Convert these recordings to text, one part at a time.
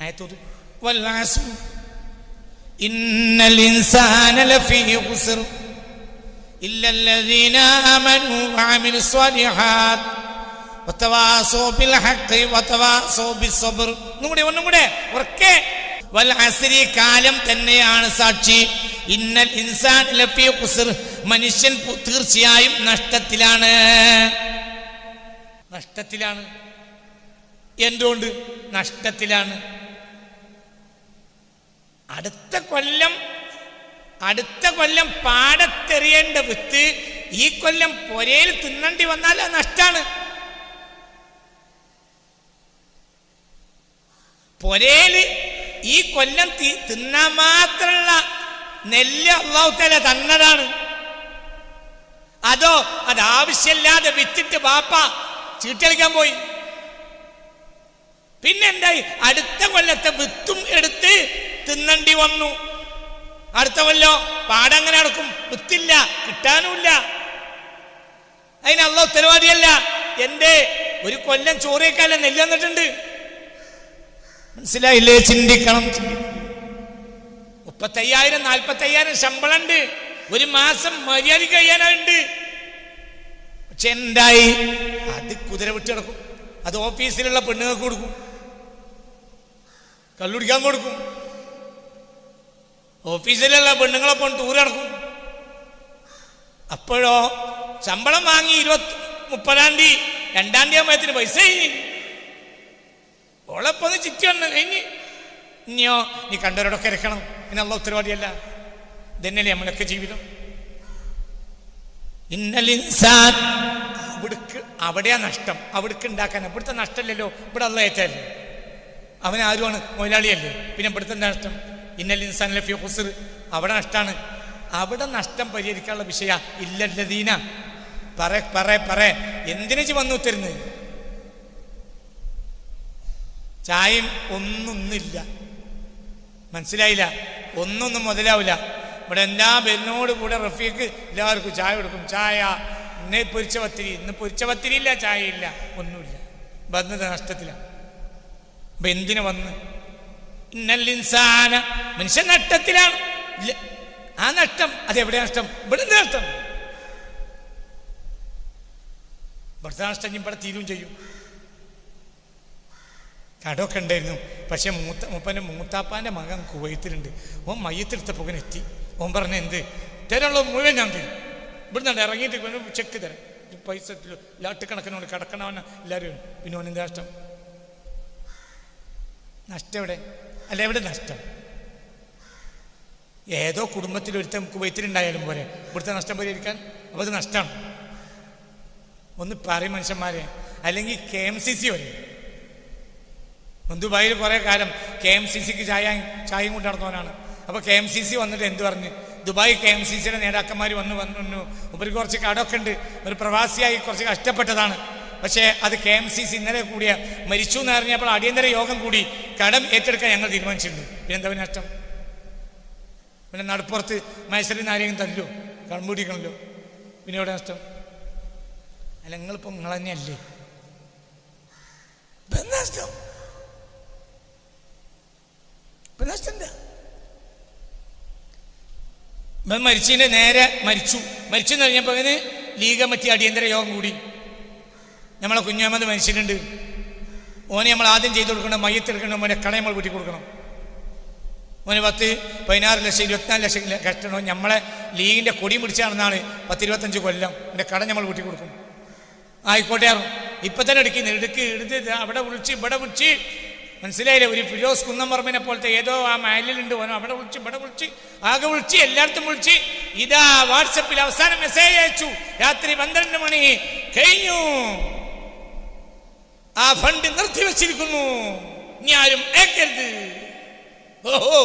ആയത്തോത് വല്ലാസു ഇന്നൽ ഇൻസാന ലഫീ ഖുസ്ർ إلا الذين آمنوا وعملوا الصالحات وتواصوا بالحق وتواصوا بالصبر ഒന്നുകൂടെ ഒന്നും കൂടെ ഉറക്കെ വൽ അസ്രി കാലം തന്നെയാണ് സാക്ഷി ഇന്നൽ ഇൻസാൻ ലഫീ ഖുസ്ർ മനുഷ്യൻ പു- തീർച്ചയായും നഷ്ടത്തിലാണ് നഷ്ടത്തിലാണ് എന്തുകൊണ്ട് നഷ്ടത്തിലാണ് അടുത്ത കൊല്ലം അടുത്ത കൊല്ലം പാടത്തെറിയേണ്ട വിത്ത് ഈ കൊല്ലം പൊരയിൽ തിന്നണ്ടി വന്നാൽ അത് നഷ്ടാണ്. പൊരയിൽ ഈ കൊല്ലം തിന്നാൻ മാത്രമുള്ള നെല്ല് അള്ളാഹുത്തല തന്നതാണ്. അതോ അത് ആവശ്യമില്ലാതെ വിറ്റിട്ട് ബാപ്പ ചീട്ടളിക്കാൻ പോയി. പിന്നെന്തായി അടുത്ത കൊല്ലത്തെ വിത്തും എടുത്ത് തിന്നണ്ടി വന്നു. അടുത്ത കൊല്ലോ പാടങ്ങനെ നടക്കും. വിത്തില്ല കിട്ടാനുമില്ല. അതിന് ഉത്തരവാദിയല്ല. എന്റെ ഒരു കൊല്ലം ചോറിയേക്കാല നെല്ല് വന്നിട്ടുണ്ട് മനസ്സിലായില്ലേ? ചിന്തിക്കണം. മുപ്പത്തയ്യായിരം നാൽപ്പത്തയ്യായിരം ശമ്പളം ഉണ്ട് ഒരു മാസം മര്യാദ കഴിയാനുണ്ട് പക്ഷെ എന്തായി? അത് കുതിര വിട്ട് കിടക്കും. അത് ഓഫീസിലുള്ള പെണ്ണുങ്ങൾക്ക് കൊടുക്കും. കല്ലുടിക്കാൻ കൊടുക്കും. ഓഫീസിലുള്ള പെണ്ണുങ്ങളൊപ്പം ടൂർ നടക്കും. അപ്പോഴോ ശമ്പളം വാങ്ങി ഇരുപത്തി മുപ്പതാം തീയതി രണ്ടാം തീയതി ആകുമ്പോഴത്തിന് പൈസ കഴിഞ്ഞ് ഓളെപ്പോ ചിറ്റി വന്ന് കഴിഞ്ഞ് ഇനിയോ നീ കണ്ടവരോടൊക്കെ ഇരക്കണം. എന്നുള്ള ഉത്തരവാദിയല്ല. ഇതന്നെയല്ലേ നമ്മളൊക്കെ ജീവിതം. ഇന്നലിൻസാൻ അവിടക്ക് അവിടെയാ നഷ്ടം. അവിടക്ക് ഉണ്ടാക്കാൻ ഇവിടുത്തെ നഷ്ടമല്ലല്ലോ. ഇവിടെ അല്ല ഏറ്റല്ലേ? അവൻ ആരുമാണ് മുതലാളിയല്ലേ? പിന്നെ ഇവിടുത്തെ നഷ്ടം? ഇന്നൽ ഇൻസാൻ ലഫി ഹുസർ അവിടെ നഷ്ടമാണ് അവിടെ നഷ്ടം പരിഹരിക്കാനുള്ള വിഷയ ഇല്ലല്ലദീന. പറ പറ പറ. എന്തിനു വന്നു തരുന്നത് ചായം ഒന്നൊന്നില്ല മനസ്സിലായില്ല? ഒന്നൊന്നും മുതലാവില്ല. ഇവിടെ എല്ലാ ബെന്നോട് കൂടെ റഫീക്ക് എല്ലാവർക്കും ചായ കൊടുക്കും. ചായ ഇന്ന് പൊരിച്ച പത്തിരി. ഇന്ന് പൊരിച്ച പത്തിരിയില്ല ചായയില്ല ഒന്നുമില്ല. വന്നത് നഷ്ടത്തിലാണ് അപ്പൊ എന്തിനു വന്ന്? മനുഷ്യൻ നഷ്ടത്തിലാണ്. ആ നഷ്ടം അതെവിടെ നഷ്ടം? ഇവിടെ നഷ്ടം. ഇവിടുത്തെ നഷ്ടം ഇവിടെ തീരും ചെയ്യും. കടമൊക്കെ ഉണ്ടായിരുന്നു. പക്ഷെ മൂത്ത മൂപ്പന്റെ മൂത്താപ്പാന്റെ മകൻ കുവൈത്തിലുണ്ട്. ഓൻ മയ്യത്തെടുത്തപ്പോൾ എത്തി. ഓൻ പറഞ്ഞ എന്ത്? തരാനുള്ള മുഴുവൻ ഞാൻ തരും. ഇവിടുന്ന് ഇറങ്ങിയിട്ട് പിന്നെ ചെക്ക് തരാം. പൈസ ലാട്ടുകണക്കിനോട് കിടക്കണവന എല്ലാവരും. പിന്നെ ഓൻ എന്താ നഷ്ടം? നഷ്ടം എവിടെ? അല്ല എവിടെ നഷ്ടം? ഏതോ കുടുംബത്തിൽ ഒരുത്തം കുവൈത്തിലുണ്ടായാലും പോലെ ഇവിടുത്തെ നഷ്ടം പരിഹരിക്കാൻ അപ്പോൾ അത് നഷ്ടമാണ്. ഒന്ന് പറയും മനുഷ്യന്മാരെ. അല്ലെങ്കിൽ കെ എം സി സി വരെ. ദുബായിൽ കുറേ കാലം കെ എം സി സിക്ക് ചായ ചായയും കൊണ്ട് നടന്നവനാണ്. അപ്പോൾ കെ എം സി സി വന്നിട്ട് എന്ത് പറഞ്ഞ്? ദുബായ് കെ എം സി സിയുടെ നേതാക്കന്മാർ വന്ന് വന്നു ഉപരി കുറച്ച് കടമൊക്കെ ഉണ്ട്. ഒരു പ്രവാസിയായി കുറച്ച് കഷ്ടപ്പെട്ടതാണ്. പക്ഷേ അത് കെ എം സി സി ഇന്നലെ കൂടിയ മരിച്ചു എന്ന് അറിഞ്ഞപ്പോൾ അടിയന്തര യോഗം കൂടി കടം ഏറ്റെടുക്കാൻ ഞങ്ങൾ തീരുമാനിച്ചിട്ടുണ്ട് പിന്നെന്താ പിന്നെ നഷ്ടം? പിന്നെ നടുപ്പുറത്ത് മത്സരം ആരെയും തല്ലോ കൺമൂടിക്കണല്ലോ. പിന്നെ എവിടെ നഷ്ടം? അല്ല നിങ്ങളിപ്പോൾ നിങ്ങൾ തന്നെയല്ലേ? മരിച്ചതിന്റെ നേരെ മരിച്ചു. മരിച്ചു എന്ന് കഴിഞ്ഞപ്പോൾ ഇതിന് ലീഗ് കമ്മിറ്റി അടിയന്തര യോഗം കൂടി. നമ്മളെ കുഞ്ഞാമത് മരിച്ചിട്ടുണ്ട്. ഓനെ നമ്മൾ ആദ്യം ചെയ്തു കൊടുക്കണം മയ്യത്തെടുക്കണം മോനെ കട നമ്മൾ വീട്ടിൽ കൊടുക്കണം. ഓന് പത്ത് പതിനാറ് ലക്ഷം ഇരുപത്തിനാല് ലക്ഷം കഷ്ടണം നമ്മളെ ലീഗിന്റെ കൊടി പിടിച്ചാണെന്നാണ് പത്ത് ഇരുപത്തഞ്ച് കൊല്ലം എന്റെ കട നമ്മൾ വീട്ടിൽ കൊടുക്കും. ആയിക്കോട്ടെ ഇപ്പം തന്നെ എടുക്കുന്നു എടുക്ക് എടുത്ത് അവിടെ വിളിച്ച് ഇവിടെ വിളിച്ച്. മനസ്സിലായില്ലേ? ഒരു ഫിരോസ് കുന്നംപറമ്പിനെ പോലത്തെ ഏതോ ആ മയലിലുണ്ട് ഓനോ അവിടെ വിളിച്ച് ഇവിടെ വിളിച്ച് ആകെ വിളിച്ച് എല്ലായിടത്തും വിളിച്ച്. ഇതാ വാട്സപ്പിൽ അവസാനം മെസ്സേജ് അയച്ചു. രാത്രി പന്ത്രണ്ട് മണി കഴിഞ്ഞു. ആ ഫണ്ട് നിർത്തിവെച്ചിരിക്കുന്നു ഇനി ആരും അയക്കരുത് ഓഹോ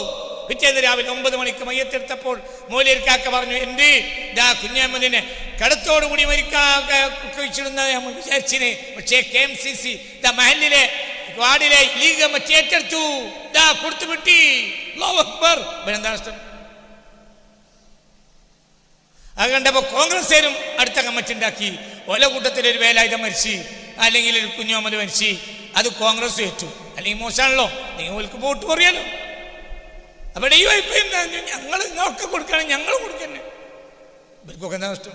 പിറ്റേന്ന് രാവിലെ ഒമ്പത് മണിക്ക് മയ്യത്തെടുത്തപ്പോൾ മൂലയിരിക്കാക്ക പറഞ്ഞു എന്റെ ഇതാ കുഞ്ഞമ്മദിനെ കടത്തോടുകൂടി മരിക്കാച്ചിരുന്ന നമ്മൾ വിചാരിച്ചിന്. പക്ഷേ കെ എം സി സി ദാ മഹലിലെ വാർഡിലെ ലീഗ് മറ്റേറ്റെടുത്തു ദാ കൊടുത്തു വിട്ടി അക്ബർ. ഇവനെന്താ നഷ്ടം അത് കണ്ടപ്പോ കോൺഗ്രസ്സുകാരും അടുത്ത കമ്മിറ്റി ഉണ്ടാക്കി ഓല കൂട്ടത്തിൽ ഒരു വേലായുധം മരിച്ച്. അല്ലെങ്കിൽ ഒരു കുഞ്ഞോമത് മനുഷ്യ അത് കോൺഗ്രസ് ഏറ്റു. അല്ലെങ്കിൽ മോശമാണല്ലോ. നിങ്ങൾ ഓൽക്ക് വോട്ട് പറയാലോ അവിടെ ഈ വൈപ്പ് എന്താ? ഞങ്ങൾ നിങ്ങൾക്ക് കൊടുക്കണം ഞങ്ങൾ കൊടുക്കന്നെ. ഇവർക്കൊക്കെ എന്താ നഷ്ടം?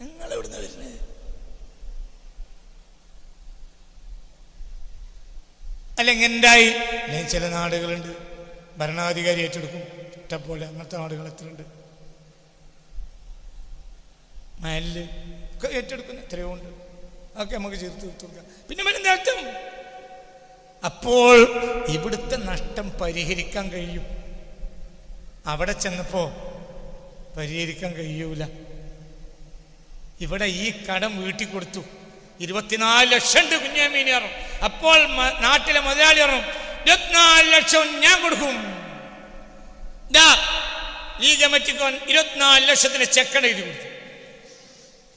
നിങ്ങൾ എവിടുന്ന വരുന്നത്? അല്ലെങ്കിൽ എന്തായി? അല്ലെങ്കിൽ ചില നാടുകളുണ്ട് ഭരണാധികാരി ഏറ്റെടുക്കും. ഇഷ്ടപ്പോലെ അങ്ങനത്തെ നാടുകൾ എത്രയുണ്ട്? മയലിൽ ഒക്കെ ഏറ്റെടുക്കുന്ന എത്രയോ ഉണ്ട്. അതൊക്കെ നമുക്ക് ചേർത്ത് കൊടുക്കാം. പിന്നെ വരും നേട്ടം. അപ്പോൾ ഇവിടുത്തെ നഷ്ടം പരിഹരിക്കാൻ കഴിയും. അവിടെ ചെന്നപ്പോ പരിഹരിക്കാൻ കഴിയൂല. ഇവിടെ ഈ കടം വീട്ടിൽ കൊടുത്തു. ഇരുപത്തിനാല് ലക്ഷം ഉണ്ട് കുഞ്ഞാമീനി പറഞ്ഞു അപ്പോൾ നാട്ടിലെ മുതലാളി പറഞ്ഞു ഇരുപത്തിനാല് ലക്ഷം ഞാൻ കൊടുക്കും. ഈ കമ്മിറ്റിക്കോൻ ഇരുപത്തിനാല് ലക്ഷത്തിന് ചെക്കട എഴുതി കൊടുത്തു.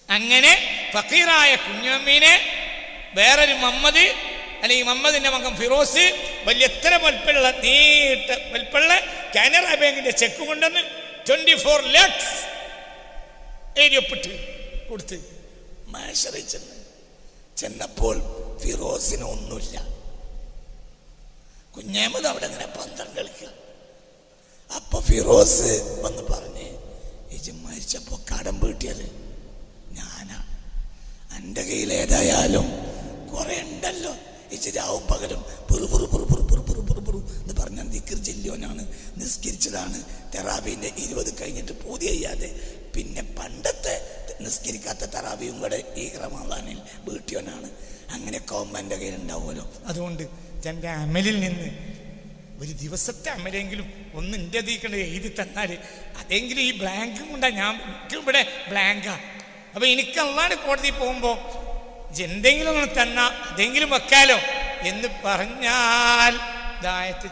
അങ്ങനെ ഫക്കീറായ കുഞ്ഞമ്മീനെ വേറൊരു മമ്മദ് അല്ലെങ്കിൽ മമ്മദിന്റെ മകൻ ഫിറോസ് വലിയ എത്ര വൽപ്പുള്ള നീട്ട വൽപ്പുള്ള കാനറ ബാങ്കിന്റെ ചെക്ക് കൊണ്ടുവന്ന് ട്വന്റി ഫോർ ലാക്സ് എഴുതിയൊപ്പിട്ട് കൊടുത്ത്. ചെന്ന്. ചെന്നപ്പോൾ ഫിറോസിന് ഒന്നുമില്ല. കുഞ്ഞേമത് അവിടെ ഇങ്ങനെ പന്തം കളിക്കുക അപ്പൊ ഫിറോസ് വന്ന് പറഞ്ഞ് ഇജ് മരിച്ചപ്പോ കടം വീട്ടിയത് ഞാനാ. എന്റെ കയ്യിൽ ഏതായാലും കുറെ ഉണ്ടല്ലോ. ഇച്ചിരാവും പകരം പുറു പുറു പുറു പുറു പുറു പുറു പുറു പുറു എന്ന് പറഞ്ഞാൽ ദിക്കർ ചെല്ലുവനാണ്. നിസ്കരിച്ചതാണ്. തെറാബീന്റെ ഇരുപത് കഴിഞ്ഞിട്ട് പൂതി ചെയ്യാതെ. പിന്നെ പണ്ടത്തെ നിസ്കരിക്കാത്ത തെറാബിയും കൂടെ ഈ റമാദാനിൽ വീട്ടിയോനാണ് അങ്ങനെ ആവുമ്പോൾ എന്റെ കയ്യിൽ ഉണ്ടാവുമല്ലോ. അതുകൊണ്ട് എന്റെ അമലിൽ നിന്ന് ഒരു ദിവസത്തെ അമലെങ്കിലും ഒന്ന് എന്റെ തീക്കണ്ട് എഴുതി തന്നാൽ അതെങ്കിലും ഈ ബ്ലാങ്കും കൊണ്ടാണ് ഞാൻ ഇവിടെ ബ്ലാങ്കാ അപ്പൊ എനിക്ക് അള്ളാണ് കോടതി പോകുമ്പോൾ എന്തെങ്കിലും ഒന്ന് തന്ന എന്തെങ്കിലും വെക്കാലോ എന്ന് പറഞ്ഞാൽ ദായത്ത്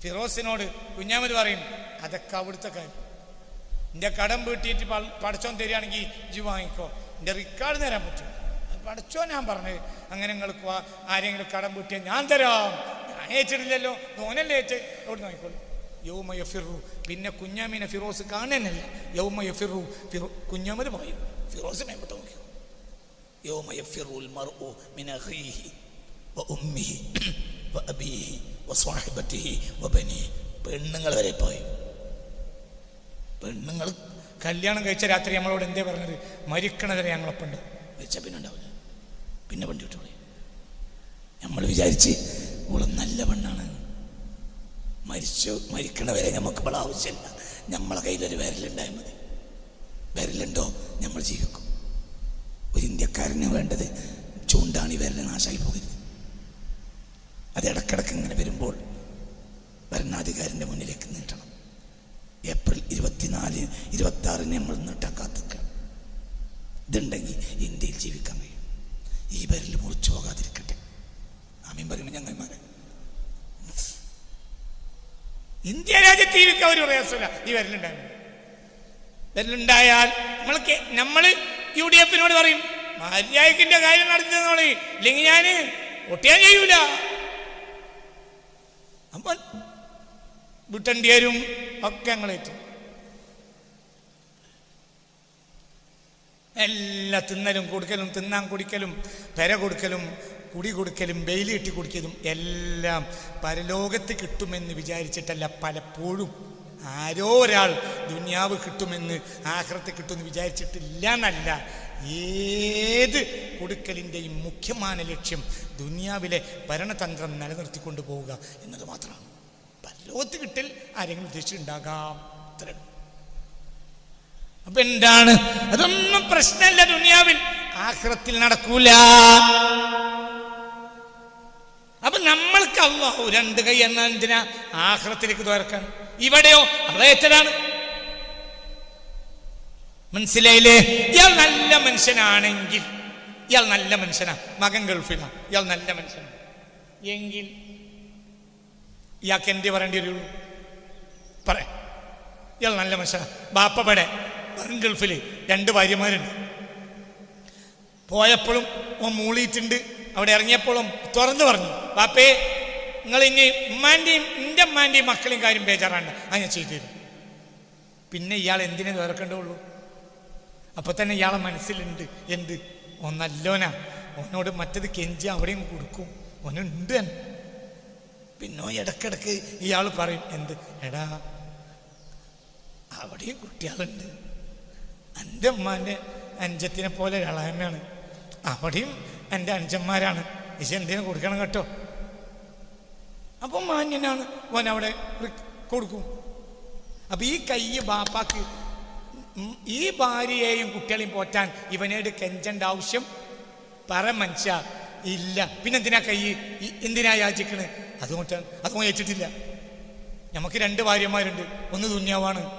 ഫിറോസിനോട് കുഞ്ഞാമത് പറയും അതൊക്കെ അവിടുത്തെ കാര്യം. എന്റെ കടം വീട്ടിയിട്ട് പടച്ചോൻ തരികയാണെങ്കിൽ ജി വാങ്ങിക്കോ. എന്റെ റിക്കാർഡ് തരാൻ പറ്റും. പടച്ചോ ഞാൻ പറഞ്ഞത് അങ്ങനെ നിങ്ങൾക്ക് ആരെങ്കിലും കടം വീട്ടിയാൽ ഞാൻ തരാം. ഞാൻ ഏറ്റിട്ടില്ലല്ലോ. ഓനല്ലേ ഏറ്റ്? എവിടെ നോക്കിക്കോളൂ യൗമ യഫിറു. പിന്നെ കുഞ്ഞാമിനെ ഫിറോസ് കാണാനല്ല. യൗമ യഫിറു ഫിറോ കുഞ്ഞാമത് പറയും ഫിറോസ് നോക്കിയോ യൗമ യഫിറുൽ മർഉ മിൻ അഖീഹി വ സ്വാഹിബത്തിഹി വ ബനീ. പെണ്ണുങ്ങൾ വരെ പോയി പെണ്ണുങ്ങൾ കല്യാണം കഴിച്ച രാത്രി നമ്മളോട് എന്തേ പറഞ്ഞത്? മരിക്കണതരെ ഞങ്ങളൊപ്പുണ്ട് വെച്ച പിന്നെ ഉണ്ടാവില്ല. പിന്നെ വണ്ടി നമ്മൾ വിചാരിച്ച് ഓൾ നല്ല പെണ്ണാണ്. മരിച്ചു മരിക്കണവരെ നമുക്ക് ഇവിടെ ആവശ്യമില്ല. നമ്മളെ കയ്യിലൊരു വിരലുണ്ടായാൽ മതി. വിരലുണ്ടോ? നമ്മൾ ജീവിക്കും. ഒരു ഇന്ത്യക്കാരന് വേണ്ടത് ചൂണ്ടാണി വിരൽ നാശമായി പോകരുത്. അത് ഇടക്കിടക്ക് ഇങ്ങനെ വരുമ്പോൾ ഭരണാധികാരിന്റെ മുന്നിലേക്ക് നീട്ടണം. ഏപ്രിൽ ഇരുപത്തിനാല് ഇരുപത്തി ആറിന് നമ്മൾ നീട്ടാൻ കാത്തിക്കണം ഇതുണ്ടെങ്കിൽ ഇന്ത്യയിൽ ജീവിക്കാൻ കഴിയും ഈ വിരൽ മുറിച്ചു പോകാതിരിക്കട്ടെ ആമീൻ പറയുമ്പോൾ ഞങ്ങന്മാരെ ഇന്ത്യ രാജ്യത്ത് ജീവിക്കാൻ ഒരു പ്രയാസമില്ല ഈ വരലുണ്ടായിരുന്നു. വരലുണ്ടായാൽ നമ്മൾക്ക് നമ്മൾ യു ഡി എഫിനോട് പറയും മര്യാദക്കിന്റെ കാര്യം നടത്തുന്നോളി ഇല്ലെങ്കിൽ ഞാൻ ഒട്ടിയാൻ ചെയ്യൂല. അപ്പൊ വിട്ടണ്ടിയരും ഒക്കെ ഞങ്ങളേറ്റു എല്ലാ തിന്നലും കൊടുക്കലും തിന്നാൻ കുടിക്കലും പെര കൊടുക്കലും കുടി കൊടുക്കലും ബെയിലി ഇട്ടി കുടിക്കലും എല്ലാം പരലോകത്ത് കിട്ടുമെന്ന് വിചാരിച്ചിട്ടല്ല പലപ്പോഴും. ആരോ ഒരാൾ ദുന്യാവ് കിട്ടുമെന്ന് ആഹ്രത്ത് കിട്ടുമെന്ന് വിചാരിച്ചിട്ടില്ല എന്നല്ല ഏത് കൊടുക്കലിന്റെയും മുഖ്യമായ ലക്ഷ്യം ദുന്യാവിലെ ഭരണതന്ത്രം നിലനിർത്തിക്കൊണ്ടു പോവുക എന്നത് മാത്രമാണ്. പരലോകത്ത് കിട്ടൽ ആരെങ്കിലും ഉദ്ദേശിച്ചിട്ടുണ്ടാകാം. അത്ര അപ്പൊ എന്താണ്? അതൊന്നും പ്രശ്നമല്ല ദുന്യാവിൽ. ആഹ്രത്തിൽ നടക്കൂല. അള്ളാഹു രണ്ട് കൈ എന്ന എന്തിനാ? ആഹ്റത്തിലേക്ക് തുറക്കാൻ. ഇവിടെയോ? അതേറ്റതാണ് മനസ്സിലായില്ലേ? ഇയാൾ നല്ല മനുഷ്യനാണെങ്കിൽ ഇയാൾ നല്ല മനുഷ്യനാ. മകൻ ഗൾഫിലാ. ഇയാൾ നല്ല മനുഷ്യനാ. എങ്കിൽ ഇയാൾക്ക് എന്ത് പറയേണ്ടി വരുള്ളൂ? പറ. ഇയാൾ നല്ല മനുഷ്യനാ. ബാപ്പപടെ മകൻ ഗൾഫിൽ രണ്ട് ഭാര്യമാരുണ്ട്. പോയപ്പോഴും മൂളിയിട്ടുണ്ട്. അവിടെ ഇറങ്ങിയപ്പോഴും തുറന്നു പറഞ്ഞു. ബാപ്പേ നിങ്ങൾ ഇനി ഉമ്മാന്റെയും എന്റെ ഉമ്മാന്റെയും മക്കളെയും കാര്യം ബേജാറാണ്ട് അത് ഞാൻ തരും. പിന്നെ ഇയാൾ എന്തിനെ തുറക്കേണ്ടുള്ളൂ അപ്പൊ തന്നെ ഇയാളെ മനസ്സിലുണ്ട്. എന്ത്? ഒന്നല്ലോന ഒന്നോട് മറ്റത് കെഞ്ചി അവിടെയും കൊടുക്കും. ഓനുണ്ട് തന്നെ. പിന്നെ ഇടക്കിടക്ക് ഇയാൾ പറയും എന്ത്? എടാ അവിടെയും കുട്ടികളുണ്ട്. എന്റെ ഉമ്മാന്റെ അഞ്ചത്തിനെ പോലെ ഇളയമ്മയാണ് അവിടെയും എന്റെ അഞ്ചന്മാരാണ് ഇശ എന്തിനു കൊടുക്കണം കേട്ടോ? അപ്പം മാന്യനാണ്. ഓൻ അവിടെ കൊടുക്കും. അപ്പം ഈ കൈ ബാപ്പാക്ക് ഈ ഭാര്യയെയും കുട്ടികളെയും പോറ്റാൻ ഇവനോട് കെഞ്ചേണ്ട ആവശ്യം പറ മനുഷ്യ ഇല്ല. പിന്നെന്തിനാ കൈ എന്തിനാ യാചിക്കണ്? അതുകൊണ്ട് അതും ഏറ്റിട്ടില്ല. നമുക്ക് രണ്ട് ഭാര്യമാരുണ്ട്. ഒന്ന് ദുന്യാവാണ്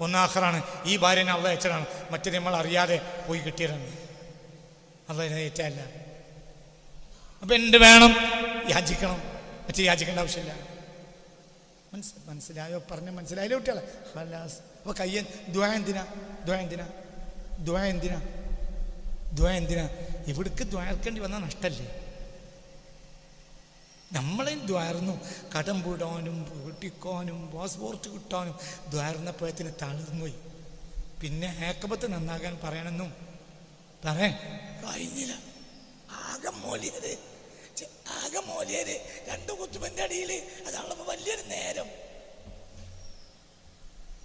ഒന്ന് ആഖറാണ് ഈ ഭാര്യനെ അള്ള അയച്ചതാണ്. മറ്റേ നമ്മൾ അറിയാതെ പോയി കിട്ടിയതാണ്. ഏറ്റല്ല അപ്പൊ എന്ത് വേണം? യാചിക്കണം. മറ്റേ യാചിക്കേണ്ട ആവശ്യമില്ല. മനസ്സ് മനസ്സിലായോ? പറഞ്ഞ മനസ്സിലായാലോ കുട്ടികളെ? ഹലാസ് അപ്പൊ കയ്യൻ ദ്വാ എന്തിനാ? ദ്വാ എന്തിനാ? ദ്വാ എന്തിനാ? ദ്വാ എന്തിനാ? ഇവിടേക്ക് ദ്വാർക്കേണ്ടി വന്നാൽ നഷ്ടല്ലേ? നമ്മളെയും ദ്വാർന്നു കടം പൂടാനും വീട്ടിക്കാനും പാസ്പോർട്ട് കിട്ടാനും ദ്വാർന്നപ്പോഴത്തിന് തളർന്നു പോയി പിന്നെ ഏക്കപത്ത് നന്നാകാൻ പറയണമെന്നും പറയാൻ കഴിഞ്ഞില്ല. ആകെ മോലിയത്. ആകെ രണ്ടു രണ്ട് അടിയിൽ അടിയിൽ വലിയൊരു നേരം.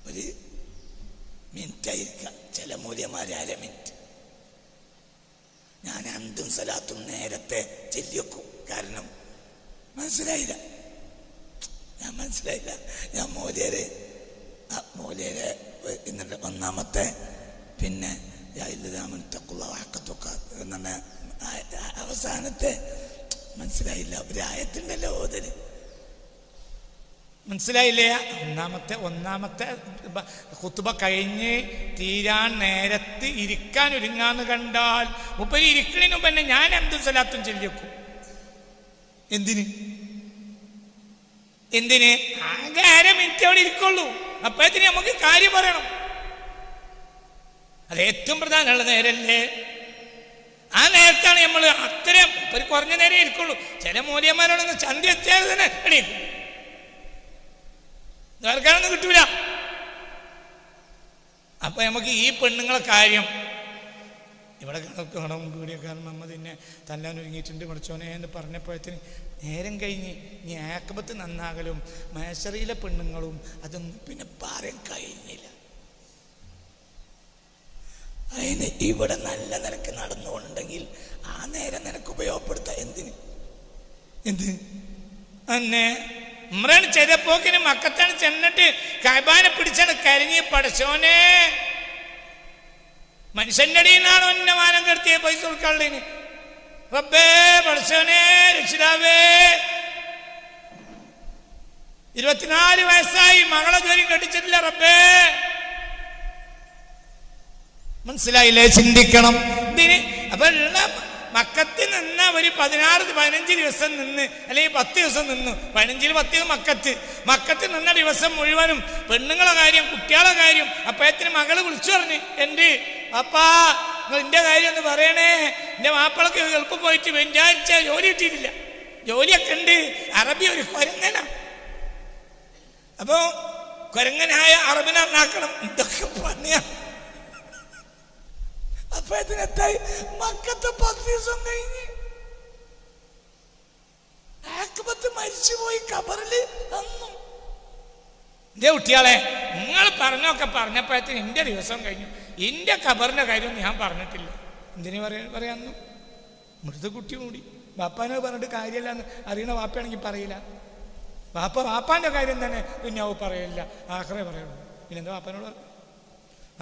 ഒരു മിനിറ്റ് ആയിരിക്കാം. ചില മൂല്യമാര് അര മിനിറ്റ് ഞാൻ അന്തും സ്ഥലത്തും നേരത്തെ ചെല്ലിവെക്കും. കാരണം മനസ്സിലായില്ല. ഞാൻ മനസ്സിലായില്ല. ഞാൻ മോലിയര് ആ മോലിയര് എന്നിട്ട് ഒന്നാമത്തെ പിന്നെ ഇല്ലതാമൻ തക്കുള്ള വാക്കത്തൊക്കെ എന്നിട്ട് അവസാനത്തെ മനസ്സിലായില്ല. ഒരു ആയത്തുണ്ടല്ലോ ഓതൽ. മനസ്സിലായില്ലേ? ഒന്നാമത്തെ ഒന്നാമത്തെ കുത്തുബ കഴിഞ്ഞ് തീരാൻ നേരത്ത് ഇരിക്കാൻ ഒരുങ്ങാന്ന് കണ്ടാൽ മുപ്പര് ഇരിക്കണിനു മുമ്പ് തന്നെ ഞാൻ എന്ത് സ്ഥലത്തും ചെല്ലിവെക്കും എന്തിന്? എന്തിന്? ആകെ അര മിനിറ്റ് അവിടെ ഇരിക്കുള്ളൂ. അപ്പോഴത്തിന് നമുക്ക് കാര്യം പറയണം. അത് ഏറ്റവും പ്രധാനമുള്ള നേരല്ലേ? ആ നേരത്താണ് നമ്മൾ അത്രയും ഒരു കുറഞ്ഞ നേരം ഇരിക്കുള്ളൂ. ചില മൂല്യന്മാരോടൊന്ന് ചന്തി എത്തിയാൽ തന്നെ എണീക്കും ദർക്കാനൊന്നും കിട്ടൂല. അപ്പൊ നമുക്ക് ഈ പെണ്ണുങ്ങളെ കാര്യം ഇവിടെ കണക്ക് കാരണം പീടിയക്കാരൻ നമ്മതിന്നെ തല്ലാൻ ഒരുങ്ങിയിട്ടുണ്ട് പഠിച്ചോനെ എന്ന് പറഞ്ഞപ്പോഴത്തിന് നേരം കഴിഞ്ഞ് നീ ആക്കബത്ത് നന്നാകലും മേശറിയിലെ പെണ്ണുങ്ങളും അതൊന്നും പിന്നെ പറയാൻ കഴിഞ്ഞില്ല. അതിന് ഇവിടെ നല്ല നിനക്ക് നടന്നുകൊണ്ടെങ്കിൽ ആ നേരം നിനക്ക് ഉപയോഗപ്പെടുത്താം. എന്തിന്? എന്ത്? അന്നെ ഉമ്രാൻ ചെതപ്പോക്കിന് മക്കത്താണ് ചെന്നിട്ട് കൈബാനെ പിടിച്ചാണ് കരഞ്ഞ് പടച്ചോനെ. മനുഷ്യന്റെ അടിയിൽ നിന്നാണ് ഒന്നെ മാനം കെടുത്തിയ പൈസ കൊടുക്കാനുള്ളതിന്. റബ്ബേ പടച്ചോനെ രക്ഷിതാവേ. ഇരുപത്തിനാല് വയസ്സായി മകളെ ജോലി കെട്ടിച്ചിട്ടില്ല റബ്ബേ. മനസ്സിലായില്ലേ? ചിന്തിക്കണം. ഇതിന് അപ്പൊ മക്കത്തിൽ നിന്ന് ഒരു പതിനാറ് പതിനഞ്ച് ദിവസം നിന്ന് അല്ലെങ്കിൽ പത്ത് ദിവസം നിന്നു. പതിനഞ്ചിൽ പത്ത് മക്കത്ത്. മക്കത്ത് നിന്ന ദിവസം മുഴുവനും പെണ്ണുങ്ങളെ കാര്യം കുട്ടികളെ കാര്യം അപ്പോഴത്തിന് മകൾ വിളിച്ചു പറഞ്ഞു. എന്റെ അപ്പാ എന്റെ കാര്യം ഒന്ന് പറയണേ. എന്റെ മാപ്പിളക്ക് എളുപ്പം പോയിട്ട് വിചാരിച്ച ജോലി കിട്ടിയിട്ടില്ല. ജോലിയൊക്കെ ഉണ്ട്. അറബി ഒരു കൊരങ്ങനാ. അപ്പോ കൊരങ്ങനായ അറബിനെ നന്നാക്കണം. ഇതൊക്കെ പണിയാ അപ്പൊ ഇതിനെത്തായി മക്കത്തെ പത്ത് ദിവസം കഴിഞ്ഞ് മരിച്ചുപോയി കബറിൽ അന്നും. എന്റെ കുട്ടികളെ നിങ്ങൾ പറഞ്ഞൊക്കെ പറഞ്ഞപ്പോഴത്തേന് എന്റെ ദിവസം കഴിഞ്ഞു. എന്റെ കബറിന്റെ കാര്യം ഞാൻ പറഞ്ഞിട്ടില്ല. എന്തിനു പറയാ പറയാന്നു മൃതകുട്ടി കൂടി ബാപ്പാനെ പറഞ്ഞിട്ട് കാര്യമില്ല എന്ന് അറിയണ വാപ്പയാണെങ്കിൽ പറയില്ല. വാപ്പ വാപ്പാന്റെ കാര്യം തന്നെ പിന്നെ പറയില്ല. ആഹ്റേ പറയുള്ളൂ. പിന്നെന്താ വാപ്പാനോട് പറഞ്ഞു?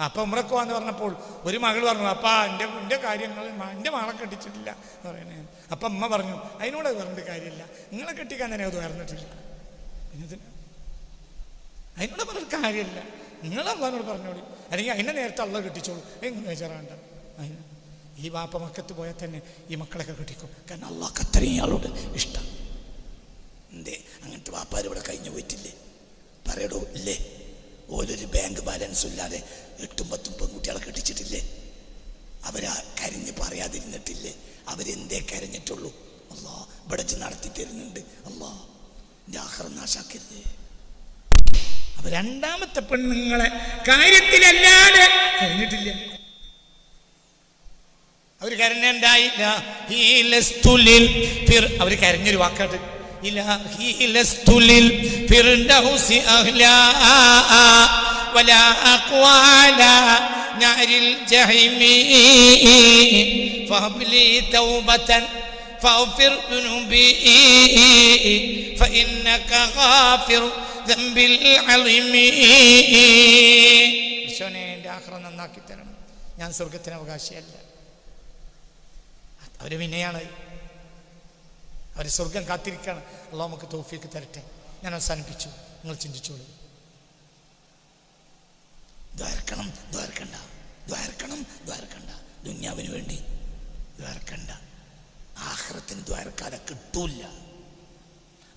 അപ്പ ഉമ്രക്ക് എന്ന് പറഞ്ഞപ്പോൾ ഒരു മകൾ പറഞ്ഞു അപ്പാ എന്റെ എന്റെ കാര്യങ്ങൾ എന്റെ മകളെ കെട്ടിച്ചിട്ടില്ല എന്ന് പറയണേ അപ്പം അമ്മ പറഞ്ഞു അതിനോട് പറഞ്ഞിട്ട് കാര്യമില്ല. നിങ്ങളെ കെട്ടിക്കാൻ തന്നെ അത് ഉയർന്നിട്ടില്ല അതിനോട് പറഞ്ഞിട്ട് കാര്യമില്ല. നിങ്ങൾ അള്ളഹാനോട് പറഞ്ഞോളി. അല്ലെങ്കിൽ അതിനെ നേരത്തെ അള്ള കെട്ടിച്ചോളൂ. എങ്ങനെ വിചാറാണ്ട അതിന് ഈ വാപ്പ മക്കത്ത് പോയാൽ തന്നെ ഈ മക്കളൊക്കെ കെട്ടിക്കും. കാരണം അള്ളാഹ് അത്രയും ഇയാളോട് ഇഷ്ടം. എന്തേ അങ്ങനത്തെ വാപ്പാർ ഇവിടെ കഴിഞ്ഞു പോയിട്ടില്ലേ? പറയടോ ഇല്ലേ? ഓലൊരു ബാങ്ക് ബാലൻസ് ഇല്ലാതെ എട്ടും പത്തും പെൺകുട്ടികളെ കെട്ടിച്ചിട്ടില്ലേ? അവരാ കരഞ്ഞ് പറയാതിരുന്നിട്ടില്ലേ? അവരെന്തേ കരഞ്ഞിട്ടുള്ളൂ? അല്ലാ ഇവിടെ നടത്തി തരുന്നുണ്ട്. എന്റെ ആഹാരം നാശാക്കരുത്. അപ്പൊ രണ്ടാമത്തെ പെണ്ണുങ്ങളെ കാര്യത്തിലല്ലാതെ കഴിഞ്ഞിട്ടില്ല അവർ കരഞ്ഞുണ്ടായില്ല അവർ കരഞ്ഞൊരു വാക്കാട്ട്. ഇലഹീലസ്തുലിൽ ഫിർദൗസി അഹ്ലാ വലാ അഖ്വാല നാരിൽ ജഹീമി ഫഹബ്ലി തൗബതൻ فاغفر ذنوبي فإنك غافر ذنب العظيم ഈശോനെ എൻ്റെ ആഹ്റം നന്നാക്കി തരണം ഞാൻ സ്വർഗത്തിന് അവകാശിയല്ല അവർ വിനയാണ് അവർ സ്വർഗം കാത്തിരിക്കുകയാണ്. അള്ളാഹ് നമുക്ക് തോഫിയൊക്കെ തരട്ടെ. ഞാൻ അവസാനിപ്പിച്ചു. നിങ്ങൾ ചിന്തിച്ചോളൂ. ദ്വാരക്കണം ദ്വാരക്കണ്ട. ദ്വാരക്കണം ദ്വാരക്കണ്ട. ദുന്യാവിന് വേണ്ടി ദ്വാരക്കണ്ട. ആഹ്റത്തിന് ദ്വാരക്കാതെ കിട്ടൂല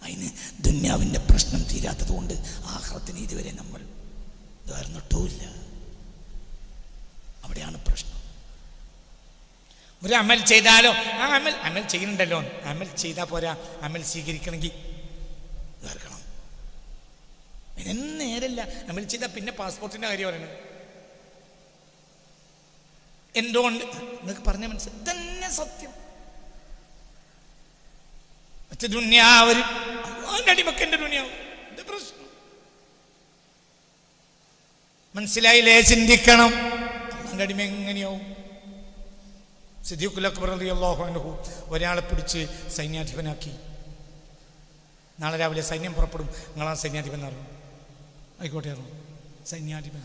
അതിന് ദുന്യാവിന്റെ പ്രശ്നം തീരാത്തത് കൊണ്ട് ആഹ്റത്തിന് ഇതുവരെ നമ്മൾ ദ്വാരന്നിട്ടുമില്ല അവിടെയാണ് പ്രശ്നം. ഒരു അമൽ ചെയ്താലോ? ആ അമൽ അമൽ ചെയ്യുന്നുണ്ടല്ലോ. അമൽ ചെയ്താൽ പോരാ. അമൽ സ്വീകരിക്കണമെങ്കിൽ വേർക്കണം ഇതിന് നേരല്ല. അമൽ ചെയ്താൽ പിന്നെ പാസ്പോർട്ടിന്റെ കാര്യം പറയണത് എന്തുകൊണ്ട്? എന്നൊക്കെ പറഞ്ഞ മനസ്സിൽ തന്നെ സത്യം. മറ്റേ ദുന്യാവരും അടിമക്കന്റെ ദുന്യാവും. പ്രശ്നം? മനസ്സിലായില്ലേ? ചിന്തിക്കണം. അടിമ എങ്ങനെയാവും? സിദ്ദീഖുൽ അക്ബർ ഒരാളെ പിടിച്ച് സൈന്യാധിപനാക്കി. നാളെ രാവിലെ സൈന്യം പുറപ്പെടും. നിങ്ങളാണ് സൈന്യാധിപൻ അറിയും ആയിക്കോട്ടെ അറിയും സൈന്യാധിപൻ.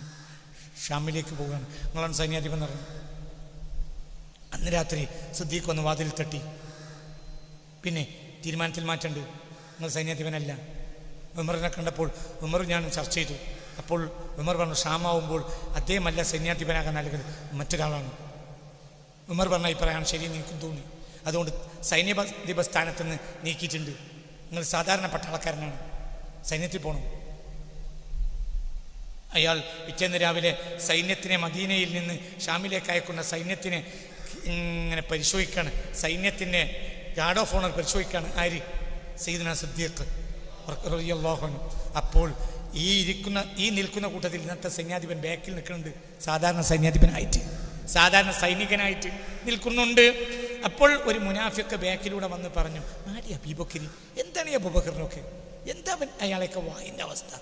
ഷാമിലേക്ക് പോവുകയാണ്. നിങ്ങളാണ് സൈന്യാധിപൻ അറിയും അന്ന് രാത്രി സിദ്ദീഖ് വന്ന് വാതിൽ തട്ടി. പിന്നെ തീരുമാനത്തിൽ മാറ്റണ്ട്. നിങ്ങൾ സൈന്യാധിപനല്ല. ഉമറിനെ കണ്ടപ്പോൾ ഉമർ ഞാൻ ചർച്ച ചെയ്തു. അപ്പോൾ ഉമർ പറഞ്ഞു ഷാമാവുമ്പോൾ അദ്ദേഹമല്ല സൈന്യാധിപനാകാൻ നൽകുന്നത് മറ്റൊരാളാണ്. ഉമർ പറഞ്ഞ അഭിപ്രായമാണ് ശരി നിനക്കും തോന്നി. അതുകൊണ്ട് സൈന്യാധിപ സ്ഥാനത്ത് നിന്ന് നീക്കിയിട്ടുണ്ട്. നിങ്ങൾ സാധാരണ പട്ടാളക്കാരനാണ്. സൈന്യത്തിൽ പോകണം അയാൾ പിറ്റേന്ന് രാവിലെ സൈന്യത്തിനെ മദീനയിൽ നിന്ന് ഷാമിലേക്ക് അയക്കുന്ന സൈന്യത്തിനെ ഇങ്ങനെ പരിശോധിക്കുകയാണ്. സൈന്യത്തിന്റെ ഗാർഡ് ഓഫ് ഓണർ പരിശോധിക്കുകയാണ്. ആര്? സയ്യിദ്ന സിദ്ദീഖ് റളിയല്ലാഹു അപ്പോൾ ഈ ഇരിക്കുന്ന ഈ നിൽക്കുന്ന കൂട്ടത്തിൽ ഇന്നത്തെ സൈന്യാധിപൻ ബാക്കിൽ നിൽക്കുന്നുണ്ട്. സാധാരണ സൈന്യാധിപനായിട്ട്. സാധാരണ സൈനികനായിട്ട് നിൽക്കുന്നുണ്ട്. അപ്പോൾ ഒരു മുനാഫിയൊക്കെ ബാക്കിലൂടെ വന്ന് പറഞ്ഞു മാടി അബീബക്കരി എന്താണ് ഈ അബൂബക്കറിനൊക്കെ? എന്താ അയാളെയൊക്കെ വായിന്റെ അവസ്ഥ?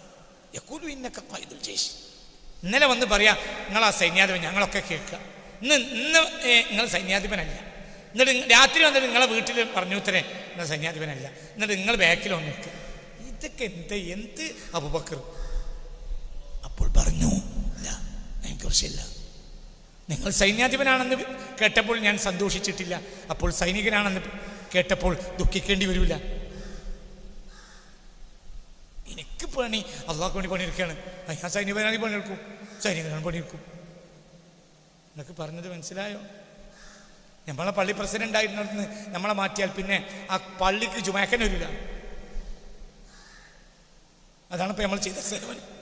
യക്കൂലു ഇന്നൊക്കെ പൈതൽ ജയിഷ്. ഇന്നലെ വന്ന് പറയാ നിങ്ങൾ ആ സൈന്യാധിപൻ ഞങ്ങളൊക്കെ കേൾക്കുക. ഇന്ന് ഇന്ന് നിങ്ങൾ സൈന്യാധിപനല്ല. എന്നിട്ട് രാത്രി വന്നിട്ട് നിങ്ങളെ വീട്ടിൽ പറഞ്ഞു തരേ നിങ്ങൾ സൈന്യാധിപനല്ല. എന്നിട്ട് നിങ്ങൾ ബാക്കിൽ വന്ന് നിൽക്കുക ഇതൊക്കെ എന്ത് എന്ത് അബുബക്കർ? അപ്പോൾ പറഞ്ഞു ഇല്ല അതിനെക്കുറിച്ചില്ല നിങ്ങൾ സൈന്യാധിപനാണെന്ന് കേട്ടപ്പോൾ ഞാൻ സന്തോഷിച്ചിട്ടില്ല. അപ്പോൾ സൈനികനാണെന്ന് കേട്ടപ്പോൾ ദുഃഖിക്കേണ്ടി വരില്ല എനിക്ക് പണി അള്ളാഹ് വേണ്ടി പണിയെടുക്കുകയാണ്. ഞാൻ സൈനികനാണെങ്കിൽ പണിയെടുക്കും. സൈനികനാണ് പണിയെടുക്കും. എന്നൊക്കെ പറഞ്ഞത് മനസ്സിലായോ? നമ്മളെ പള്ളി പ്രസിഡന്റ് ആയിരുന്നിടത്ത് നമ്മളെ മാറ്റിയാൽ പിന്നെ ആ പള്ളിക്ക് ജുമാക്കൻ വരില്ല. അതാണ് ഇപ്പൊ നമ്മൾ ചെയ്ത സേവനം.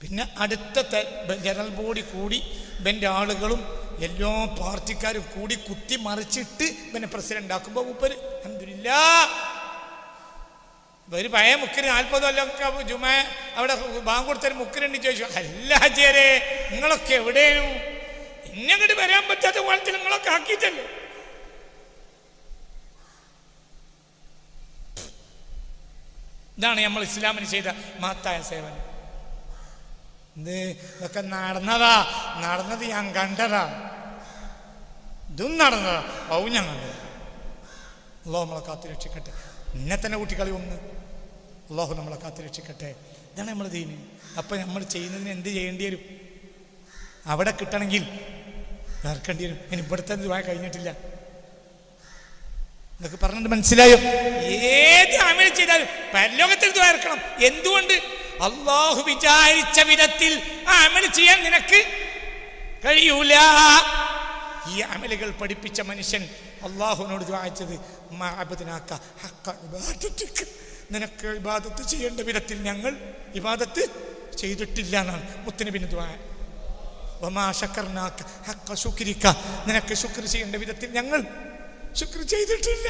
പിന്നെ അടുത്ത ജനറൽ ബോഡി കൂടി ഇവന്റെ ആളുകളും എല്ലാ പാർട്ടിക്കാരും കൂടി കുത്തി മറിച്ചിട്ട് ഇവനെ പ്രസിഡന്റ് ആക്കുമ്പോൾ മൂപ്പര് അൽഹംദുലില്ലാ. ഒരു പഴയ മുക്കിന് നാൽപ്പത് കൊല്ലമൊക്കെ ജുമ അവിടെ ബാങ്ക് കൊടുത്തൊരു മുക്കിനുണ്ട് ചോദിച്ചു. അല്ല ചേരെ നിങ്ങളൊക്കെ എവിടെയാണ്? ഇന്നങ്ങോട്ട് വരാൻ പറ്റാത്ത കോലത്തിൽ നിങ്ങളൊക്കെ ആക്കിയിട്ടല്ലേ ഇതാണ് നമ്മൾ ഇസ്ലാമിന് ചെയ്ത മഹത്തായ സേവനം. ഇത് ഇതൊക്കെ നടന്നതാ. നടന്നത് ഞാൻ കണ്ടതാ. ഇതും നടന്നതാ. ഔ ഞാൻ കണ്ടത്. അള്ളാഹു നമ്മളെ കാത്തു രക്ഷിക്കട്ടെ. എന്നെ തന്നെ കുട്ടികളി ഒന്ന്. അള്ളാഹു നമ്മളെ കാത്തു രക്ഷിക്കട്ടെ. ഇതാണ് നമ്മൾ ദീന്. അപ്പം നമ്മൾ ചെയ്യുന്നതിന് എന്ത് ചെയ്യേണ്ടി വരും? അവിടെ കിട്ടണമെങ്കിൽ ഇറക്കേണ്ടി വരും. ഇനി ഇവിടുത്തെ ദുബായ കഴിഞ്ഞിട്ടില്ല. എന്നൊക്കെ പറഞ്ഞിട്ട് മനസ്സിലായോ? ഏത് അമേരിക്ക ചെയ്താലും പരലോകത്തിൽ ഇറക്കണം. എന്തുകൊണ്ട്? അള്ളാഹു വിചാരിച്ച വിധത്തിൽ അമൽ ചെയ്യാൻ നിനക്ക് കഴിയൂല. ഈ അമലുകൾ പഠിപ്പിച്ച മനുഷ്യൻ അള്ളാഹുവിനോട് വായിച്ചത് നിനക്ക് ഇബാദത്ത് ചെയ്യേണ്ട വിധത്തിൽ ഞങ്ങൾ ഇബാദത്ത് ചെയ്തിട്ടില്ല എന്നാണ് മുത്തനബിന് ദ്വാ വമാ ശക്കർനാക്ക ഹഖ ശുക്രിക്ക. നിനക്ക് ശുക്ർ ചെയ്യേണ്ട വിധത്തിൽ ഞങ്ങൾ ശുക്ർ ചെയ്തിട്ടില്ല.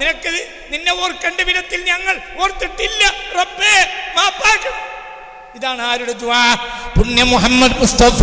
നിനക്ക് നിന്നെ ഓർക്കേണ്ട വിധത്തിൽ ഞങ്ങൾ ഓർത്തിട്ടില്ല. റബ്ബേ ഇതാണ് ആരുടെ ദ്വാ പുണ്യ മുഹമ്മദ് മുസ്തഫ.